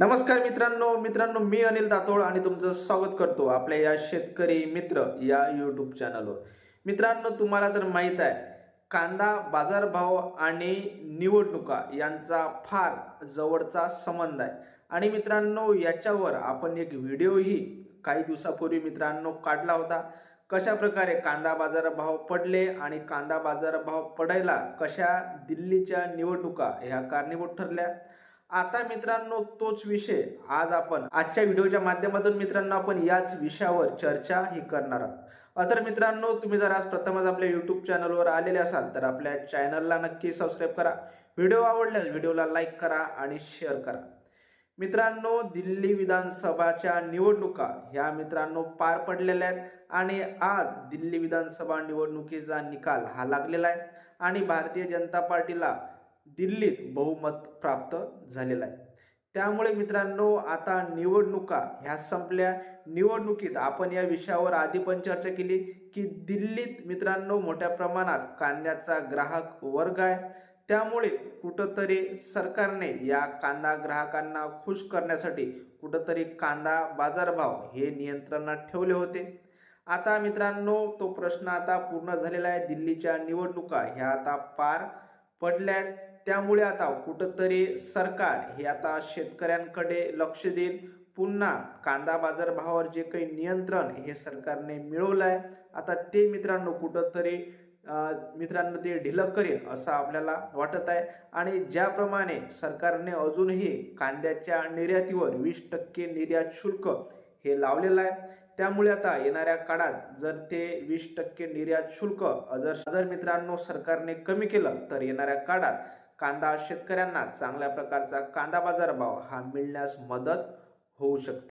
नमस्कार मित्रांनो मित्रांनो मी अनिल दातोळ आणि तुमचं स्वागत करतो आपल्या या शेतकरी मित्र या यूट्यूब चॅनलवर मित्रांनो तुम्हाला तर माहीत आहे कांदा बाजारभाव आणि निवडणुका यांचा फार जवळचा संबंध आहे. आणि मित्रांनो याच्यावर आपण एक व्हिडिओही काही दिवसापूर्वी मित्रांनो काढला होता. कशा प्रकारे कांदा बाजारभाव पडले आणि कांदा बाजारभाव पडायला कशा दिल्लीच्या निवडणुका ह्या कारणीभूत ठरल्या? आता मित्रांनो तोच विषय आज आपण आजच्या व्हिडिओच्या माध्यमातून मित्रांनो आपण याच विषयावर चर्चा ही करणार आहोत. तर मित्रांनो तुम्ही जर आज प्रथमच आपल्या युट्यूब चॅनलवर आलेले असाल तर आपल्या चॅनलला नक्की सबस्क्राईब करा. व्हिडिओ आवडल्यास व्हिडिओला लाईक करा आणि शेअर करा. मित्रांनो दिल्ली विधानसभाच्या निवडणुका ह्या मित्रांनो पार पडलेल्या आहेत आणि आज दिल्ली विधानसभा निवडणुकीचा निकाल हा लागलेला आहे. आणि भारतीय जनता पार्टीला दिल्लीत बहुमत प्राप्त झालेलं आहे. त्यामुळे मित्रांनो आता निवडणुका ह्या संपल्या. निवडणुकीत आपण या विषयावर आधी पण चर्चा केली की दिल्लीत मित्रांनो मोठ्या प्रमाणात कांद्याचा ग्राहक वर्ग आहे. त्यामुळे कुठंतरी सरकारने या कांदा ग्राहकांना खुश करण्यासाठी कुठंतरी कांदा बाजारभाव हे नियंत्रणात ठेवले होते. आता मित्रांनो तो प्रश्न आता पूर्ण झालेला आहे. दिल्लीच्या निवडणुका ह्या आता पार पडल्या आहेत त्यामुळे आता कुठंतरी सरकार हे आता शेतकऱ्यांकडे लक्ष देईल. पुन्हा कांदा बाजारभावावर जे काही नियंत्रण हे सरकारने मिळवलं आहे आता ते मित्रांनो कुठंतरी मित्रांनो ते ढिलं करेल असं आपल्याला वाटत आहे. आणि ज्याप्रमाणे सरकारने अजूनही कांद्याच्या निर्यातीवर वीस टक्के निर्यात शुल्क हे लावलेलं आहे त्यामुळे आता येणाऱ्या काळात जर ते वीस टक्के निर्यात शुल्क जर जर मित्रांनो सरकारने कमी केलं तर येणाऱ्या काळात कांदा शेतकऱ्यांना चांगल्या प्रकारचा कांदा बाजार भाव हा मिळण्यास मदत होऊ शकते.